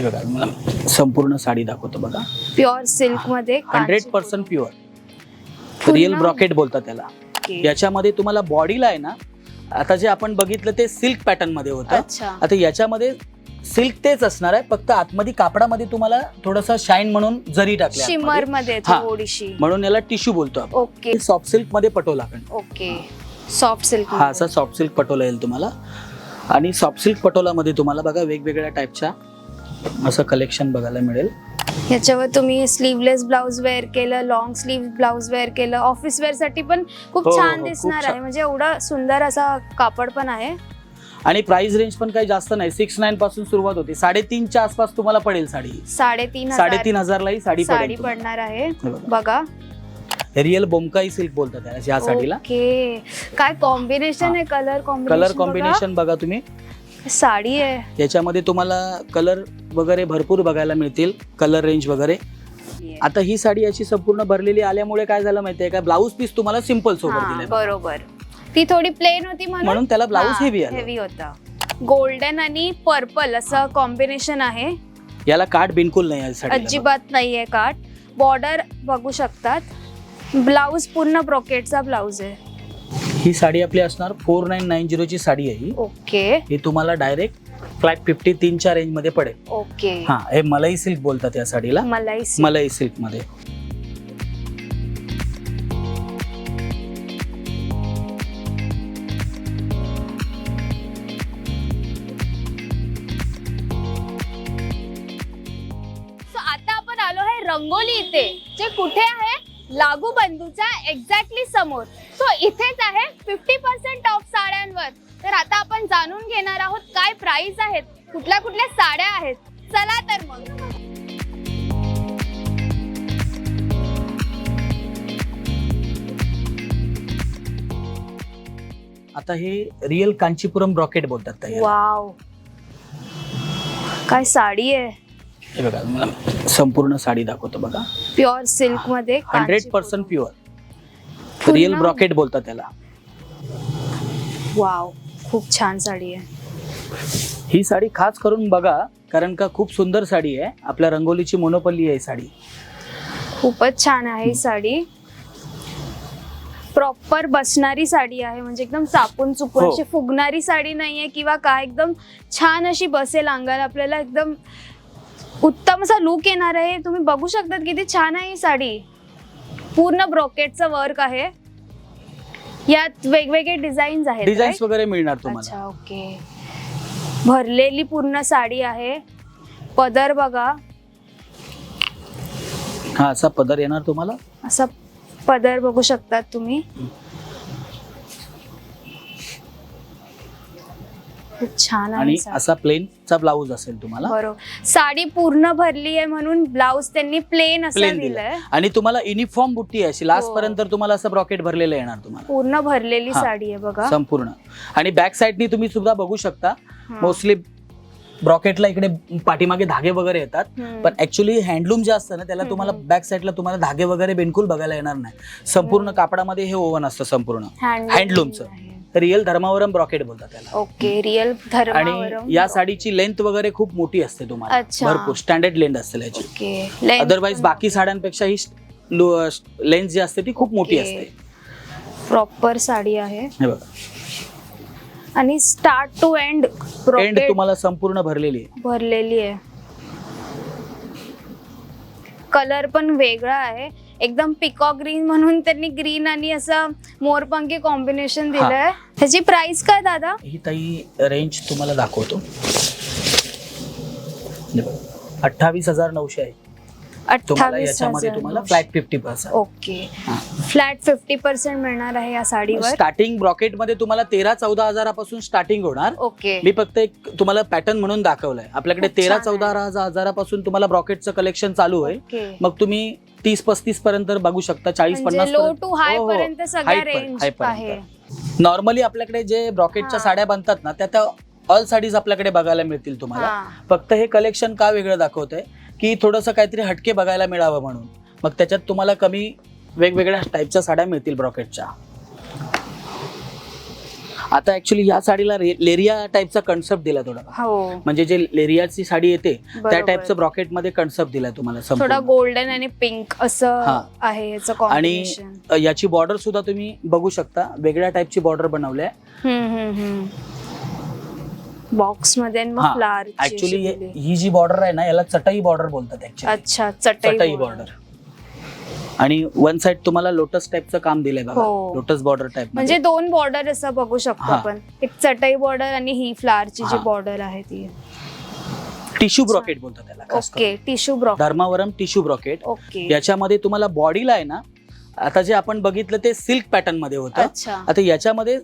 हे बघा संपूर्ण साडी दाखवतो बघा. प्युअर सिल्कमध्ये hundred percent pure? Real brocade बोलतात त्याला. याच्यामध्ये तुम्हाला बॉडीला आहे ना आता जे आपण बघितलं ते सिल्क पॅटर्नमध्ये होतं. आता याच्यामध्ये सिल्क तेच असणार आहे फक्त आतमध्ये कापडामध्ये तुम्हाला थोडस शाईन म्हणून जरी टाकले शिमर. मध्ये. थोडीशी. म्हणून याला टिश्यू बोलतो आपण. ओके सॉफ्ट सिल्कमध्ये पटोला आपण. ओके सॉफ्ट सिल्क हा असा सॉफ्ट सिल्क पटोला येईल तुम्हाला. आणि सॉफ्ट सिल्क पटोलामध्ये तुम्हाला बघा वेगवेगळ्या टाईपच्या असं कलेक्शन बघायला मिळेल. याच्यावर तुम्ही स्लीवलेस ब्लाऊज वेअर केलं लॉंग स्लीव ब्लाऊज वेअर केलं ऑफिस वेअरसाठी पण खूप हो, हो, छान खूप दिसणार छान. आहे. म्हणजे एवढा सुंदर असा कापड पण आहे. आणि प्राइस रेंज पण काही जास्त नाही. सिक्स नाईन पासून सुरुवात होते. साडेतीनच्या आसपास तुम्हाला पडेल साडी. साडेतीन साडेतीन हजार हजारलाही साडी साडी पडेल पडणार आहे. हे बघा. बघा. रिअल बोमकाई सिल्क बोलतात त्याला या साडीला. ओके. काय कॉम्बिनेशन हा. आहे कलर कॉम्बिनेशन कलर कॉम्बिनेशन बघा तुम्ही. साडी आहे. याच्यामध्ये तुम्हाला कलर वगैरे भरपूर बघायला मिळतील कलर रेंज वगैरे. आता ही साडी अशी संपूर्ण भरलेली आल्यामुळे काय झालं माहितीये का? ब्लाऊज पीस तुम्हाला सिंपल सोबत दिले बरोबर. ती थोडी प्लेन होती म्हणून? त्याला ब्लाऊज हेवी हेवी होता. गोल्डन आणि पर्पल असं कॉम्बिनेशन आहे. याला काठ बिलकुल नाही अजिबात नाहीये काठ. बॉर्डर बघू शकतात. ब्लाऊज पूर्ण ब्रॉकेटचा ब्लाऊज आहे. ही साडी आपली असणार फोर नाईन नाईन झिरोची साडी आहे ही. ओके. ही तुम्हाला डायरेक्ट फ्लॅट फिफ्टी तीनच्या रेंजमध्ये पडेल. ओके. हा हे मलाई सिल्क बोलतात या साडीला. मलाई silk. मलाई सिल्कमध्ये सो आता आपण आलो आहे रंगोली इथे जे कुठे आहे? लागू बंधूच्या एक्झॅक्टली समोर. सो इथेच आहे फिफ्टी पर्सेंट ऑफ साड्यांवर. तर आता आपण जाणून घेणार आहोत काय प्राइस आहेत कुठल्या कुठल्या साड्या आहेत. चला तर मग. आता हे रिअल कांचीपुरम ब्रॉकेट बोलतात वाव काय साडी आहे? हे बघा संपूर्ण साडी दाखवतो बघा. प्युअर सिल्कमध्ये hundred percent pure? Real brocade बोलतात त्याला. वाव खूप छान साडी आहे. ही साडी खास करून बघा कारण का खूप सुंदर साडी आहे. आपल्या रंगोलीची मोनोपल्ली आहे साडी. खूपच छान आहे ही साडी. प्रॉपर बसणारी साडी आहे म्हणजे एकदम चापून चुकून हो. अशी फुगणारी साडी नाहीये किंवा काय एकदम छान अशी बसेल अंगाला आपल्याला एकदम उत्तम असा लुक येणार आहे. तुम्ही बघू शकतात किती छान आहे ही साडी. पूर्ण ब्रॉकेटचं वर्क आहे. यात वेगवेगळे डिझाईन्स आहेत डिझाईन्स right? वगैरे मिळणार तुम्हाला. अच्छा ओके भरलेली पूर्ण साडी आहे. पदर बघा. हा असा पदर येणार तुम्हाला? असा पदर बघू शकतात तुम्ही. खूप छान आणि. असा प्लेनचा ब्लाऊज असेल तुम्हाला बरोबर साडी पूर्ण भरली आहे म्हणून ब्लाउज त्यांनी प्लेन असं प्लेन दिलंय दिलं आणि तुम्हाला युनिफॉर्म बुट्टी आहे अशी लास्ट हो. पर्यंत तुम्हाला असं ब्रॉकेट भरलेलं येणार तुम्हाला पूर्ण भरलेली हा. साडी आहे बघा संपूर्ण आणि बॅक साईडनी तुम्ही सुद्धा बघू शकता हा. मोस्टली ब्रॉकेटला इकडे पाठीमागे धागे वगैरे येतात हम्म. पण ऍक्च्युली हँडलूम जे असतं ना त्याला तुम्हाला हम्म. बॅक साईडला तुम्हाला धागे वगैरे बिलकुल बघायला येणार नाही संपूर्ण. कापडामध्ये हे ओव्हन असतं संपूर्ण हँडलूमचं. आहे. रिअल धर्मावरम ब्रॉकेट बोलतात त्याला. Okay real Dharmavaram. आणि या साडीची लेंथ वगैरे खूप मोठी असते तुम्हाला. अच्छा. भरपूर स्टँडर्ड लेंथ असते याची ओके Length अदरवाईज पण बाकी साड्यांपेक्षा ही लेंथ जी असते ती खूप मोठी. असते. प्रॉपर साडी आहे. हे बघा. आणि स्टार्ट टू एंड एंड तुम्हाला संपूर्ण भरलेली आहे. भरलेली आहे. कलर पण वेगळा आहे. एकदम पिकॉक ग्रीन म्हणून त्यांनी ग्रीन आणि असं मोरपंखी कॉम्बिनेशन दिलंय. ह्याची प्राइस काय दादा? ही ताई रेंज तुम्हाला दाखवतो. अठ्ठावीस हजार नऊशे आहे. तुम्हाला अठ्ठावीस याच्यामध्ये हजार तुम्हाला नऊशे. Flat fifty percent okay. Flat fifty percent मिळणार आहे या साडीवर. स्टार्टिंग ब्रॉकेटमध्ये तुम्हाला तेरा चौदा हजारापासून स्टार्टिंग होणार. ओके. मी फक्त एक तुम्हाला पॅटर्न म्हणून दाखवलंय. आपल्याकडे खूप तेरा छान आहे. चौदा हजार- हजारापासून तुम्हाला ब्रॉकेटचं कलेक्शन चालू आहे. ओके. मग तुम्ही तीस पस्तीस पर्यंत बघू शकता चाळीस पन्नास म्हणजे लो पर्यंत- टू हाय हो, हो. पर्यंत सगळ्या High पर्यंत- रेंज high पर्यंत. आहे नॉर्मली आपल्याकडे जे ब्रॉकेटच्या हा. साड्या बनतात ना त्या त्या ऑल साडीज आपल्याकडे बघायला मिळतील तुम्हाला हा. फक्त हे कलेक्शन का वेगळं दाखवतंय की थोडंसं काहीतरी हटके बघायला मिळावं म्हणून मग त्याच्यात तुम्हाला कमी वेगवेगळ्या टाईपच्या साड्या मिळतील ब्रॉकेटच्या आता ऍक्च्युली या साडीला लेरिया टाईपचा कन्सेप्ट दिला थोडा. हो. म्हणजे जे लेरियाची साडी येते त्या. टाईपचं ब्रॉकेटमध्ये कन्सेप्ट दिलाय तुम्हाला थोडा. गोल्डन आणि पिंक असं. आहे आणि याची बॉर्डर सुद्धा तुम्ही बघू शकता. वेगळ्या टाईपची बॉर्डर बनवली आहे बॉक्समध्ये हा. ऍक्च्युली ही जी बॉर्डर आहे ना याला चटाई बॉर्डर बोलतात अच्छा चटई. बॉर्डर आणि वन साइड तुम्हाला लोटस टाईपचं काम दिलंय बघा. हो. लोटस बॉर्डर टाईप म्हणजे दोन बॉर्डर असं बघू शकतो हा. आपण. एक चटई बॉर्डर आणि ही फ्लावरची जी हा. बॉर्डर आहे ती. टिश्यू ब्रॉकेट बोलतात त्याला खास करून. ओके टिश्यू ब्रॉक धर्मावरम टिश्यू ब्रॉकेट ओके. याच्यामध्ये तुम्हाला बॉडीला आहे ना आता जे आपण बघितलं ते सिल्क पॅटर्नमध्ये होतं. अच्छा. आता याच्यामध्ये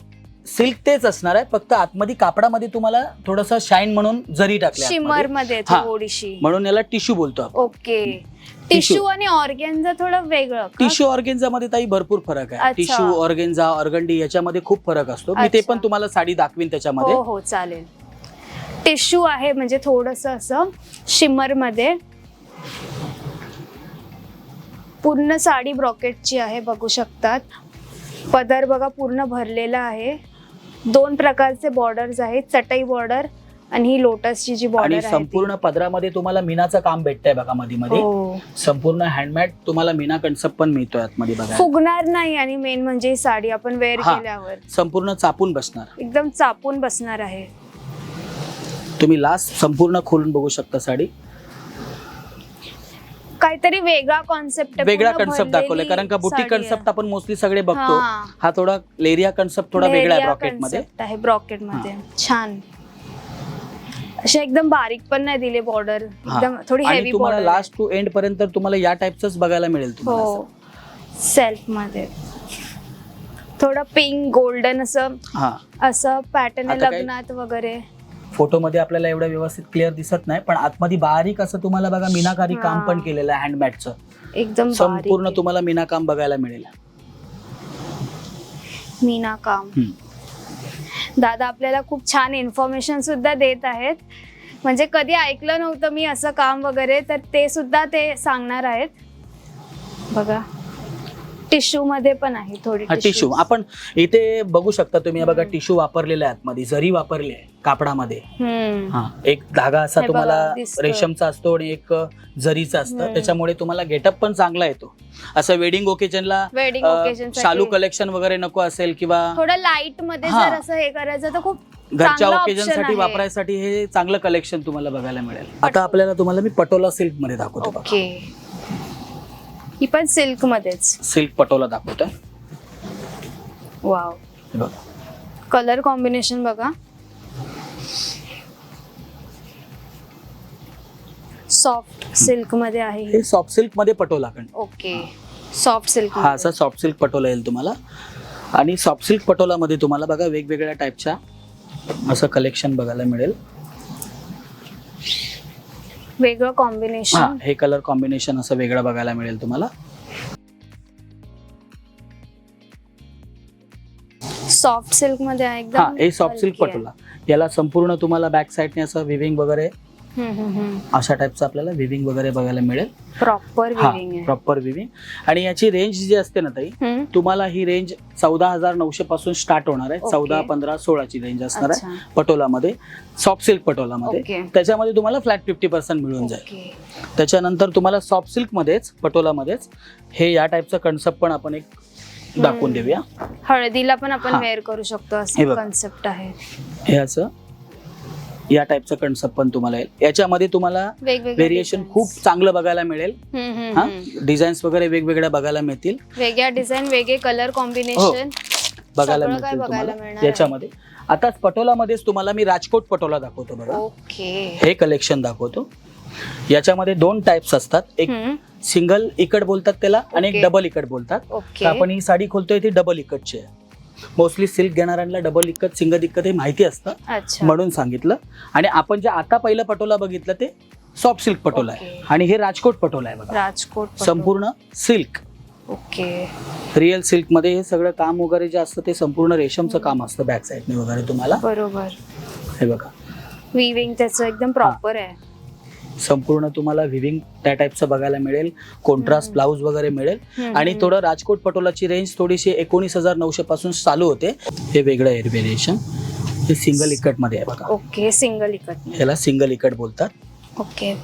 सिल्क तेच असणार आहे. फक्त आतमध्ये कापडामध्ये तुम्हाला थोडस शाईन म्हणून जरी टाकले शिमरमध्ये हा. थोडीशी. म्हणून याला टिश्यू बोलतो आपण. ओके. टिश्यू आणि ऑर्गेनचं थोडं वेगळं का? टिश्यू ऑर्गेन्झा मध्ये ताई भरपूर फरक आहे. अच्छा. टिश्यू ऑर्गेन्झा ऑर्गंडी याच्यामध्ये खूप फरक असतो. मी ते अच्छा. पण तुम्हाला साडी दाखवीन त्याच्यामध्ये. हो हो चालेल. टिश्यू आहे म्हणजे थोडस असं शिमरमध्ये पूर्ण साडी ब्रॉकेटची आहे बघू शकतात. पदर बघा पूर्ण भरलेला आहे. दोन प्रकारचे बॉर्डर्स आहेत चटई बॉर्डर आणि ही लोटसची जी आणि बॉर्डर आहे. संपूर्ण पदरामध्ये तुम्हाला मीनाचं काम भेटतंय बघा मध्ये मध्ये हो. संपूर्ण हँडमेड तुम्हाला मीना कन्सेप्ट पण मिळतोय आतमध्ये बघा फुगणार नाही आणि मेन म्हणजे ही साडी आपण वेअर हा. केल्यावर संपूर्ण चापून बसणार एकदम चापून बसणार आहे तुम्ही लास्ट संपूर्ण खोलून बघू शकता साडी काहीतरी वेगळा कॉन्सेप्ट वेगळा कन्सेप्ट दाखवलाय कारण का बुटी कन्सेप्ट आपण मोस्टली सगळे बघतो. हा. थोडा लेरिया कन्सेप्ट थोडा वेगळा आहे ब्रॉकेटमध्ये. आहे ब्रॉकेटमध्ये. छान. असे एकदम बारीक पण नाही दिले बॉर्डर. एकदम थोडी हेवी तुम्हाला लास्ट टू एंड पर्यंत तुम्हाला या टाईपच बघायला मिळेल तुम्हाला हो सेल्फमध्ये. थोडं पिंक गोल्डन असं असं. पॅटर्न लग्नात वगैरे. फोटोमध्ये आपल्याला एवढं व्यवस्थित क्लिअर दिसत नाही पण आतमध्ये बारीक असं तुम्हाला बघा मीनाकारी काम. पण केलेलं आहे हँडमॅटचं एकदम संपूर्ण तुम्हाला मीना काम बघायला मिळेल. मीना काम हम्म. दादा आपल्याला खूप छान इन्फॉर्मेशन सुद्धा देत आहेत. म्हणजे कधी ऐकलं नव्हतं मी असं काम वगैरे तर ते सुद्धा ते सांगणार आहेत. बघा. टिश्यू मध्ये पण आहे थोडी हा टिश्यू आपण इथे बघू शकता तुम्ही बघा. टिश्यू वापरलेले आहे आतमध्ये जरी वापरले आहे कापडामध्ये. हा एक धागा असा हे तुम्हाला. रेशमचा असतो आणि एक जरीचा असतं हम्म. त्याच्यामुळे तुम्हाला गेटअप पण चांगला येतो असं वेडिंग ओकेजनला वेडिंग ओकेजन शालू कलेक्शन वगैरे नको असेल किंवा थोडं लाइटमध्ये हा. जर असं हे करायचं तर खूप घरच्या चांगला ओकेजन option साठी आहे. वापरायसाठी हे चांगलं कलेक्शन तुम्हाला बघायला मिळेल आता आपल्याला तुम्हाला मी पटोला सिल्कमध्ये दाखवतो बघा ओके ही पण सिल्क मध्येच सिल्क पटोला दाखवतोय. वाव. हे बघा. कलर कॉम्बिनेशन बघा. सॉफ्ट सिल्कमध्ये आहे हे. सॉफ्ट सिल्कमध्ये पटोला कण ओके. सॉफ्ट सिल्क हा असा सॉफ्ट सिल्क पटोला येईल तुम्हाला. आणि सॉफ्ट सिल्क पटोला मध्ये तुम्हाला बघा वेगवेगळ्या टाईपच्या असं कलेक्शन बघायला मिळेल. वेगळं हा कॉम्बिनेशन हे कलर कॉम्बिनेशन असं वेगळं बघायला मिळेल तुम्हाला सॉफ्ट सिल्कमध्ये आहे हा एकदम हे सॉफ्ट सिल्क हलकी आहे. पटोला याला संपूर्ण तुम्हाला बॅक साईडने असं विविंग वगैरे. अशा टाईपचं आपल्याला विविंग वगैरे बघायला मिळेल. प्रॉपर प्रॉपर विविंग आणि याची रेंज जी असते ना ताई. तुम्हाला ही रेंज चौदा हजार नऊशे पासून स्टार्ट होणार आहे. चौदा पंधरा सोळाची रेंज असणार आहे पटोलामध्ये सॉफ्ट सिल्क पटोलामध्ये. त्याच्यामध्ये तुम्हाला फ्लॅट फिफ्टी पर्सेंट मिळून जाईल. त्याच्यानंतर तुम्हाला सॉफ्ट सिल्कमध्येच पटोलामध्येच हे या टाईपचं कन्सेप्ट पण आपण एक दाखवून. देऊया. हळदीला पण आपण. वेअर करू शकतो. असं. कन्सेप्ट आहे. हे असं या टाईपचं कन्सेप्ट पण तुम्हाला येईल. याच्यामध्ये तुम्हाला व्हेरिएशन. खूप चांगलं बघायला मिळेल. हा. डिझाईन्स वगैरे वेगवेगळ्या बघायला मिळतील. वेगळ्या डिझाईन वेगळे कलर कॉम्बिनेशन बघायला सगळं काय मिळतील बघायला तुम्हाला. याच्यामध्ये. आता पटोलामध्येच तुम्हाला मी राजकोट पटोला दाखवतो बघा. ओके. हे कलेक्शन दाखवतो. याच्यामध्ये दोन टाइप्स असतात. एक सिंगल इकड बोलतात त्याला आणि एक. डबल इकड बोलतात. आपण ही साडी खोलतोय ती डबल इकटची आहे. मोस्टली सिल्क घेणाऱ्यांना डबल इकत सिंगल इकत हे माहिती असतं अच्छा. म्हणून सांगितलं. आणि आपण जे आता पहिलं पटोला बघितलं ते सॉफ्ट सिल्क पटोला आहे. ओके. आणि हे राजकोट पटोला आहे बघा. राजकोट. संपूर्ण सिल्क ओके रिअल सिल्कमध्ये हे सगळं काम वगैरे जे असतं ते संपूर्ण रेशमचं काम असतं बॅक साईडने वगैरे तुम्हाला. बरोबर. हे बघा. विविंग त्याचं एकदम प्रॉपर आहे. संपूर्ण तुम्हाला व्हिविंग त्या टाईपचं बघायला मिळेल. कॉन्ट्रास्ट. ब्लाऊज वगैरे मिळेल. आणि. थोडं राजकोट पटोलाची रेंज थोडीशी एकोणीस हजार नऊशे पासून चालू होते. हे वेगळं आहे व्हेरिएशन हे सिंगल इकटमध्ये आहे बघा. ओके सिंगल इकट ह्याला सिंगल इकट बोलतात. ओके.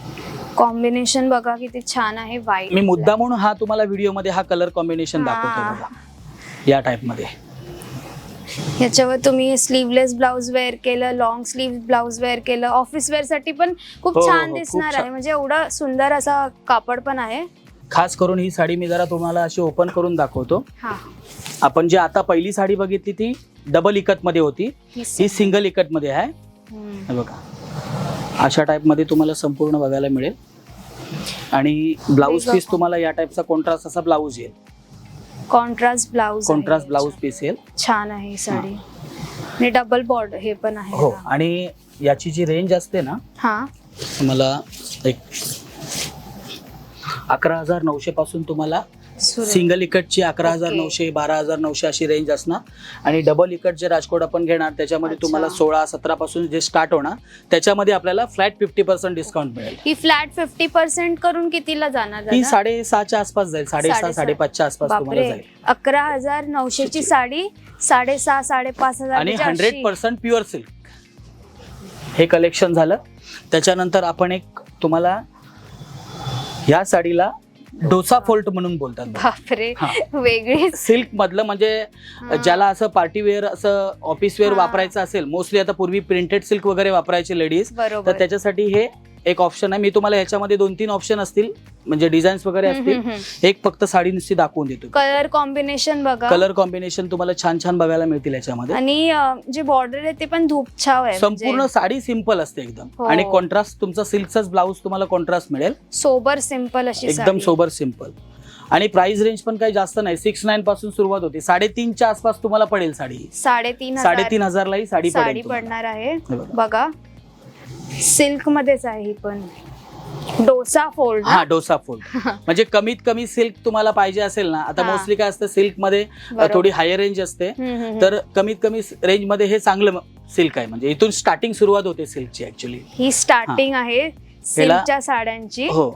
कॉम्बिनेशन बघा किती छान आहे व्हाईट मी मुद्दा म्हणून हा तुम्हाला व्हिडिओमध्ये हा कलर कॉम्बिनेशन दाखवतो. बघा. या टाईपमध्ये. ह्याच्यावर तुम्ही स्लीवलेस ब्लाऊज वेअर केलं लॉंग स्लीव ब्लाऊज वेअर केलं ऑफिस वेअरसाठी पण खूप हो, छान हो, खूप दिसणार छान. आहे म्हणजे एवढं सुंदर असा कापड पण आहे. खास करून ही साडी मी जरा तुम्हाला अशी ओपन करून दाखवतो. हा. आपण जी आता पहिली साडी बघितली ती डबल इकटमध्ये होती. ही सिंगल इकटमध्ये आहे. हम्म. हे बघा. अशा टाईपमध्ये तुम्हाला संपूर्ण बघायला मिळेल. आणि ब्लाऊज पीस तुम्हाला या टाईपचा कॉन्ट्रास्ट असा ब्लाऊज येईल. कॉन्ट्रास्ट ब्लाऊज आहे कॉन्ट्रास्ट ब्लाऊज. पीस येईल छान आहे ही साडी आणि डबल बॉर्डर हे पण आहे हो. आणि याची जी रेंज असते ना हा तुम्हाला एक अकरा हजार नऊशे पासून तुम्हाला. सिंगल इकटची अकरा हजार. नऊशे बारा हजार नऊशे अशी रेंज असणार आणि डबल इकट जे राजकोट आपण घेणार त्याच्यामध्ये. तुम्हाला सोळा सतरा पासून जे स्टार्ट होणार त्याच्यामध्ये आपल्याला फ्लॅट फिफ्टी पर्सेंट डिस्काउंट मिळेल ही फ्लॅट फिफ्टी पर्सेंट करून कितीला जाणार ही? साडेसहाच्या आसपास जाईल साडेसहा. साडेपाचच्या आसपास तुम्हाला जाईल अकरा हजार नऊशेची साडी साडेसहा साडेपाच हजार आणि हंड्रेड. पर्सेंट प्युअर सिल्क हे कलेक्शन झालं त्याच्यानंतर आपण एक तुम्हाला ह्या साडीला डोसा फोल्ट म्हणून बोलतात. बापरे हा. वेगळीच सिल्क मधलं म्हणजे. ज्याला असं पार्टी वेअर असं ऑफिस वेअर हा. वापरायचं असेल मोस्टली आता पूर्वी प्रिंटेड सिल्क वगैरे वापरायचे लेडीज तर बरोबर त्याच्यासाठी हे एक ऑप्शन आहे. मी तुम्हाला ह्याच्यामध्ये दोन तीन ऑप्शन असतील म्हणजे डिझाईन्स वगैरे असतील एक फक्त साडी नुसती दाखवून देतो. कलर कॉम्बिनेशन बघा. कलर कॉम्बिनेशन तुम्हाला छान छान बघायला मिळतील याच्यामध्ये. आणि जे बॉर्डर आहे ते पण धूपछाव आहे संपूर्ण म्हणजे साडी सिंपल असते एकदम. हो. आणि कॉन्ट्रास्ट तुमचा सिल्कचाच ब्लाऊज तुम्हाला कॉन्ट्रास्ट मिळेल. सोबर सिंपल अशी एकदम. सोबर सिंपल आणि प्राइस रेंज पण काही जास्त नाही. सिक्स नाईन पासून सुरुवात होते. साडेतीनच्या आसपास तुम्हाला पडेल साडी. साडेतीन हजार. साडेतीन हजारला ही साडी. पडणार आहे. बघा. सिल्क मध्येच आहे ही पण. डोसा फोल्ड हा डोसा फोल्ड. म्हणजे कमीत कमी सिल्क तुम्हाला पाहिजे असेल ना आता हा. मोस्टली काय असतं सिल्कमध्ये अ. थोडी हायर रेंज असते. तर कमीत कमी रेंजमध्ये हे चांगलं सिल्क आहे. म्हणजे इथून स्टार्टिंग सुरुवात होते सिल्कची ऍक्च्युली ही स्टार्टिंग आहे सिल्कच्या साड्यांची. हो.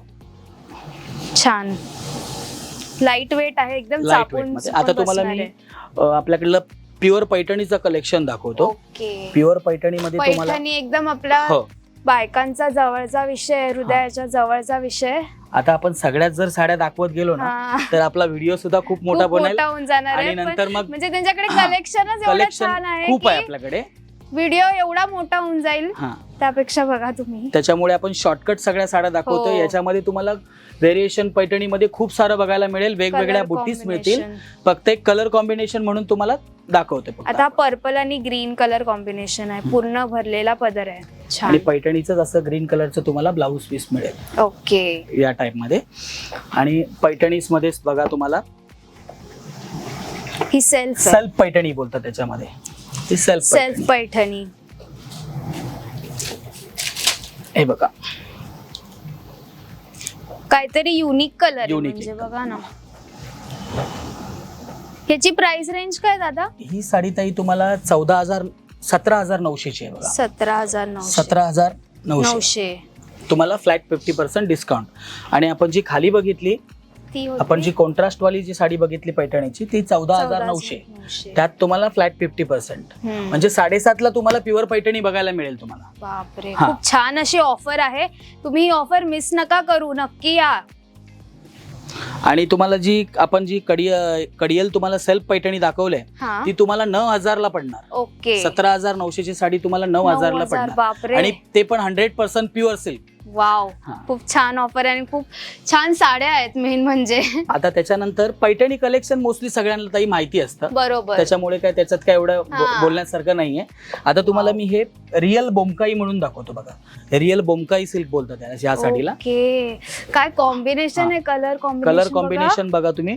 छान. लाइट वेट आहे एकदम लाइट वेट चापून मध्ये. आता तुम्हाला मी अ, आपल्याकडलं प्युअर पैठणीचं कलेक्शन दाखवतो. ओके. प्युअर पैठणी मध्ये तुम्हाला पैठणी एकदम आपला हो. बायकांचा जवळचा विषय हृदयाच्या जवळचा विषय आता आपण सगळ्यात जर साड्या दाखवत गेलो ना. तर आपला व्हिडिओ सुद्धा खूप मोठा बनेल होऊन जाणार आणि आहे नंतर मग म्हणजे त्यांच्याकडे. कलेक्शनच एवढं कलेक्शन छान आहे खूप आहे की आपल्याकडे व्हिडिओ एवढा मोठा होऊन जाईल हा त्यापेक्षा बघा तुम्ही त्याच्यामुळे आपण शॉर्टकट सगळ्या साड्या दाखवतो हो. याच्यामध्ये तुम्हाला व्हेरिएशन पैठणीमध्ये खूप सारं बघायला मिळेल. वेगवेगळ्या बुटीस combination. मिळतील. फक्त एक कलर कॉम्बिनेशन म्हणून तुम्हाला दाखवते. आता पर्पल आणि ग्रीन कलर कॉम्बिनेशन आहे. पूर्ण भरलेला पदर आहे. आणि पैठणीचं असं ग्रीन कलरचं तुम्हाला ब्लाऊज पीस मिळेल. ओके. या टाईपमध्ये. आणि पैठणीस मध्येच बघा तुम्हाला. ही सेल्फ सेल्फ पैठणी बोलतात त्याच्यामध्ये. ही सेल्फ सेल्फ पैठणी. हे बघा. काहीतरी युनिक कलर Unique म्हणजे एकदम. बघा ना. ह्याची प्राइस रेंज काय दादा? ही साडी ताई तुम्हाला चौदा हजार सतरा हजार नऊशेची आहे बघा. सतरा हजार नऊशे. सतरा हजार नऊशे. नऊशे. तुम्हाला फ्लॅट फिफ्टी पर्सेंट डिस्काउंट आणि आपण जी खाली बघितली ती होती. आपण जी कॉन्ट्रास्ट वाली जी साडी बघितली पैठणीची ती चौदा हजार नऊशे. नऊशे. त्यात तुम्हाला फ्लॅट फिफ्टी पर्सेंट हम्म. म्हणजे साडेसातला तुम्हाला प्युअर पैठणी बघायला मिळेल तुम्हाला. बापरे हा. खूप छान अशी ऑफर आहे. तुम्ही ही ऑफर मिस नका करू नक्की या. आणि तुम्हाला जी आपण जी कडी कडियल तुम्हाला सेल्फ पैठणी दाखवले हा. ती तुम्हाला नऊ हजारला पडणार. ओके. सतरा हजार नऊशेची साडी तुम्हाला नऊ नऊ हजारला हजार, पडणार. बापरे. आणि ते पण hundred percent pure silk wow. खूप छान ऑफर आहे आणि खूप छान साड्या आहेत मेन म्हणजे. आता त्याच्यानंतर पैठणी कलेक्शन मोस्टली सगळ्यांना ताई माहिती असतं. बरोबर. त्याच्यामुळे काय त्याच्यात काय एवढं. बोलण्यासारखं नाहीये. आता तुम्हाला मी हे रिअल बोमकाई म्हणून दाखवतो बघा. रिअल बोमकाई सिल्क बोलतात त्याला ह्या साडीला. काय कॉम्बिनेशन. आहे? कलर कॉम्बिनेशन कलर कॉम्बिनेशन बघा. तुम्ही.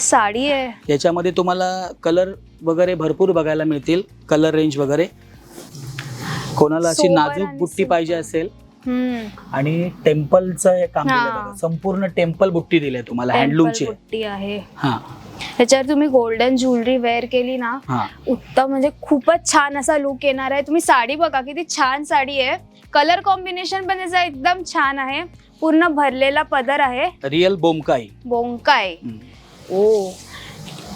साडी आहे. याच्यामध्ये तुम्हाला कलर वगैरे भरपूर बघायला मिळतील. कलर रेंज वगैरे. कोणाला अशी नाजूक बुट्टी. पाहिजे असेल आणि टेम्पलचं हे काम दिलंय हा. संपूर्ण टेम्पल बुट्टी दिली तुम्हाला हँडलूमची बुट्टी आहे. हा. ह्याच्यावर तुम्ही गोल्डन ज्वेलरी वेअर केली ना हा. उत्तम म्हणजे खूपच छान असा लुक येणार आहे. तुम्ही साडी बघा किती छान साडी आहे. कलर कॉम्बिनेशन पण त्याचा एकदम छान आहे. पूर्ण भरलेला पदर आहे. रिअल बोमकाई. बोंकाय हम्म. ओ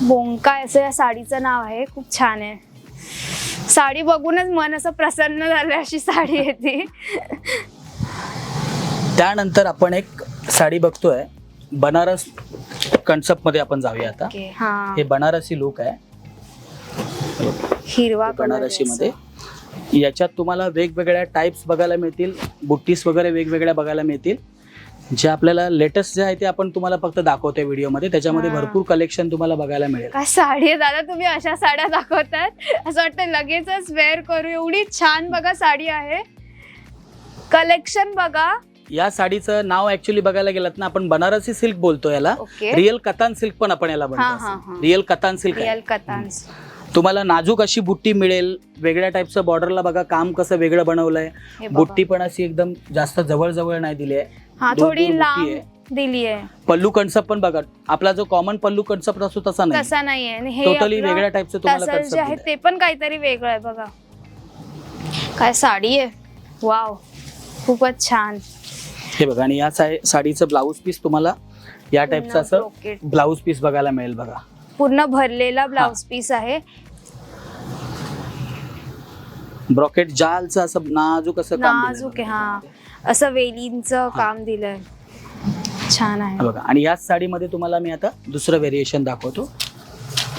बोंकाय असं या साडीचं नाव आहे. खूप छान आहे. साडी बघूनच मन असं प्रसन्न झालं अशी साडी आहे ती. त्यानंतर आपण एक साडी बघतोय. बनारस कन्सेप्टमध्ये आपण जाऊया आता. ओके हा. हे बनारसी लुक आहे. हिरवा बनारसी मध्ये. याच्यात तुम्हाला वेगवेगळ्या टाइप्स बघायला मिळतील. बुट्टीस वगैरे वेगवेगळ्या बघायला मिळतील. जे आपल्याला लेटेस्ट जे आहे ते आपण तुम्हाला फक्त दाखवतोय व्हिडिओमध्ये त्याच्यामध्ये हा. भरपूर कलेक्शन तुम्हाला बघायला मिळेल. साडी आहे दादा? तुम्ही अशा साड्या दाखवतात असं वाटतं लगेचच वेअर करू. एवढी छान बघा साडी आहे. कलेक्शन बघा. या साडीचं नाव ऍक्च्युली बघायला गेलात ना आपण बनारसी सिल्क बोलतो याला. ओके रिअल कतान सिल्क पण आपण याला हा, हा, हा. म्हणतो रिअल कतान सिल्क आहे रिअल कथांस तुम्हाला नाजूक अशी बुट्टी मिळेल. वेगळ्या टाईपचं बॉर्डरला बघा काम कसं वेगळं बनवलंय. हे बघा. बुट्टी पण अशी एकदम जास्त जवळ जवळ नाही दिली आहे. हा थोडी बुट्टी लांब आहे. दिली आहे. पल्लू कन्सेप्ट पण बघा. आपला जो कॉमन पल्लू कन्सेप्ट असतो तसा नाही. तसा नाहीये. आणि हे टोटली आपलं वेगळ्या टाईपचं तुम्हाला जे आहे ते पण काहीतरी वेगळं आहे बघा. काय साडी आहे? वाव खूपच छान. हे बघा आणि या साडीचं ब्लाऊज पीस तुम्हाला या टाईपचं असं. ब्लाऊज पीस बघायला मिळेल बघा. पूर्ण भरलेला ब्लाउज पीस आहे. ब्रॉकेट जालचं असं नाजूक असं नाजूक हा. असं वेलींचं काम दिलंय. छान आहे. बघा आणि याच साडीमध्ये तुम्हाला मी आता दुसरं व्हेरिएशन दाखवतो.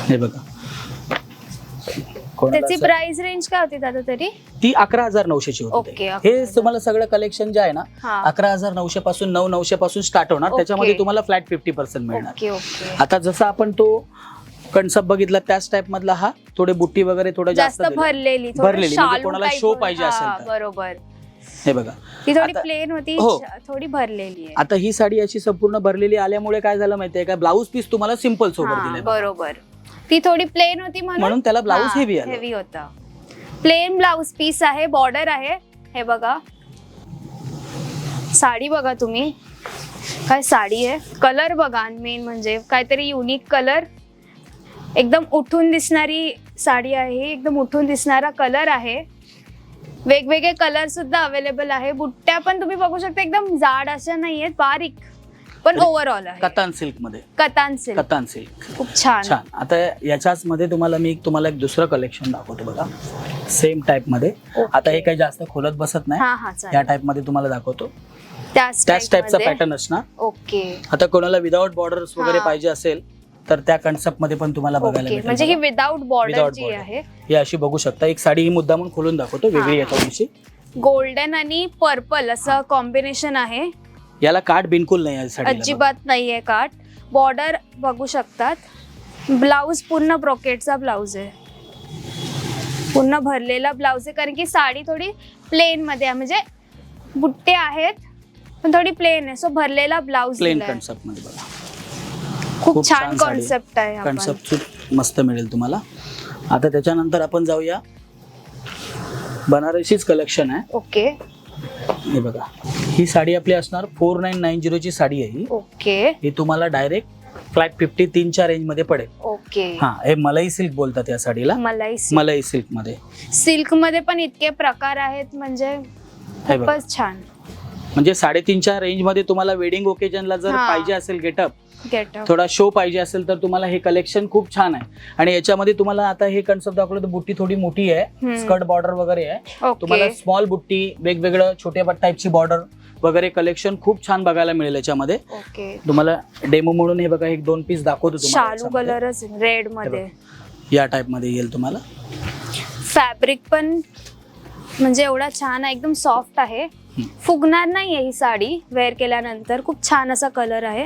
हे बघा. त्याची प्राइस रेंज काय होती दादा तरी? ती अकरा हजार नऊशेची होती ओके, ते. 11,000. हे तुम्हाला सगळं कलेक्शन जे आहे ना हा. अकरा हजार नऊशे पासून नऊ नऊशे पासून स्टार्ट होणार. त्याच्यामध्ये तुम्हाला फ्लॅट फिफ्टी पर्सेंट मिळणार. Okay okay. आता जसं आपण तो कन्सेप्ट बघितला त्याच टाइप मधला हा थोडे बुट्टी वगैरे थोडं जास्त. भरलेली थोडी भरलेली, म्हणजे शालू कोणाला type show वर- पाहिजे हा, असेल तर. बरोबर. हे बघा. ती थोडी आता- प्लेन होती हो. छ- थोडी भरलेली आहे. आता ही साडी अशी संपूर्ण भरलेली आल्यामुळे काय झालं माहितीये का? ब्लाऊज पीस तुम्हाला सिंपल सोबत हा, दिले बरोबर. ती थोडी प्लेन होती म्हणून? त्याला ब्लाऊज हेवी हेवी होता. प्लेन ब्लाऊज पीस आहे बॉर्डर आहे. हे बघा. साडी बघा तुम्ही. काय साडी आहे? कलर बघा मेन म्हणजे. काहीतरी युनिक कलर एकदम उठून दिसणारी साडी आहे एकदम उठून दिसणारा कलर आहे. वेगवेगळे कलर सुद्धा अवेलेबल आहे. बुट्ट्या पण तुम्ही बघू शकता. एकदम जाड अशा नाही आहेत बारीक. पण ओव्हरऑल आहे. कतान सिल्कमध्ये कतान सिल्क. कतान सिल्क. खूप छान. छान. आता याच्याच मध्ये तुम्हाला मी एक- तुम्हाला एक दुसरं कलेक्शन दाखवतो बघा. सेम टाइपमध्ये. आता हे काही जास्त खोलत बसत नाही. या टाइपमध्ये तुम्हाला दाखवतो. त्याच टाइपचा. पॅटर्न असणार. ओके. आता कोणाला विदाउट बॉर्डर्स वगैरे. पाहिजे असेल तर त्या कन्सेप्टमध्ये पण तुम्हाला बघायला भेटेल म्हणजे ही. विदाउट बॉर्डर जी. आहे. ही अशी बघू शकता. एक साडी ही मुद्दामून खोलून दाखवतो वेगळी आहे. थोडीशी गोल्डन आणि पर्पल असं कॉम्बिनेशन आहे. याला काठ बिलकुल नाही आहे साडीला अजिबात नाहीये काट बॉर्डर बघू शकतात. ब्लाऊज पूर्ण ब्रॉकेटचा ब्लाऊज आहे. पूर्ण भरलेला ब्लाऊज आहे. कारण की साडी थोडी प्लेन मध्ये आहे. म्हणजे बुट्टे आहेत पण थोडी प्लेन आहे. सो भरलेला ब्लाऊज प्लेन कन्सेप्टमध्ये बघा. खूप खूप छान छान साडी आहे. कॉन्सेप्ट आहे आपण. कन्सेप्ट मस्त मिळेल तुम्हाला. आता त्याच्यानंतर आपण जाऊया. बनारसीच कलेक्शन आहे. ओके हे बघा. ही साडी आपली असणार फोर नाईन नाईन झिरोची साडी आहे ही. ओके. ही तुम्हाला डायरेक्ट फ्लॅट फिफ्टी तीनच्या रेंजमध्ये पडेल. ओके. हा हे मलाई सिल्क बोलतात या साडीला. मलाई मलाई सिल्कमध्ये. सिल्कमध्ये पण इतके प्रकार आहेत म्हणजे हे बघा. खूपच छान. म्हणजे साडेतीनच्या रेंजमध्ये तुम्हाला वेडिंग ओकेजनला जर हा. पाहिजे असेल गेटअप थोडा शो पाहिजे असेल तर तुम्हाला हे कलेक्शन खूप छान आहे. आणि याच्यामध्ये तुम्हाला आता हे कन्सेप्ट दाखवलं तर बुट्टी थोडी मोठी आहे. स्कर्ट बॉर्डर वगैरे आहे. तुम्हाला स्मॉल बुट्टी वेगवेगळं छोट्या टाईपची बॉर्डर वगैरे कलेक्शन खूप छान बघायला मिळेल याच्यामध्ये. ओके तुम्हाला डेमो म्हणून हे बघा एक दोन पीस दाखवतो तुम्हाला शालू याच्यामध्ये. कलरच रेडमध्ये. या टाइपमध्ये येईल तुम्हाला. फॅब्रिक पण म्हणजे एवढा छान आहे एकदम सॉफ्ट आहे. फुगणार नाहीये ही साडी. वेअर केल्यानंतर खूप छान असा कलर आहे.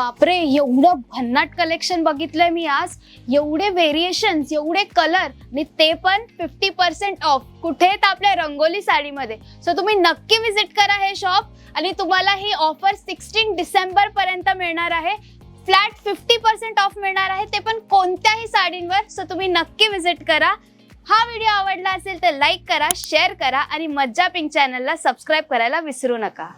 बापरे एवढं भन्नाट कलेक्शन बघितलंय मी आज. एवढे व्हेरिएशन एवढे कलर आणि ते पण फिफ्टी पर्सेंट ऑफ कुठे कुठेच आपल्या रंगोली साडीमध्ये? सो तुम्ही नक्की विजिट करा हे शॉप आणि तुम्हाला ही ऑफर सिक्स्टीन डिसेंबर पर्यंत मिळणार आहे. फ्लॅट फिफ्टी पर्सेंट ऑफ मिळणार आहे. ते पण कोणत्याही साडींवर. सो तुम्ही नक्की विजिट करा. हा व्हिडिओ आवडला असेल तर लाईक करा शेअर करा आणि मज्जा पिंक चॅनलला सबस्क्राईब करायला विसरू नका.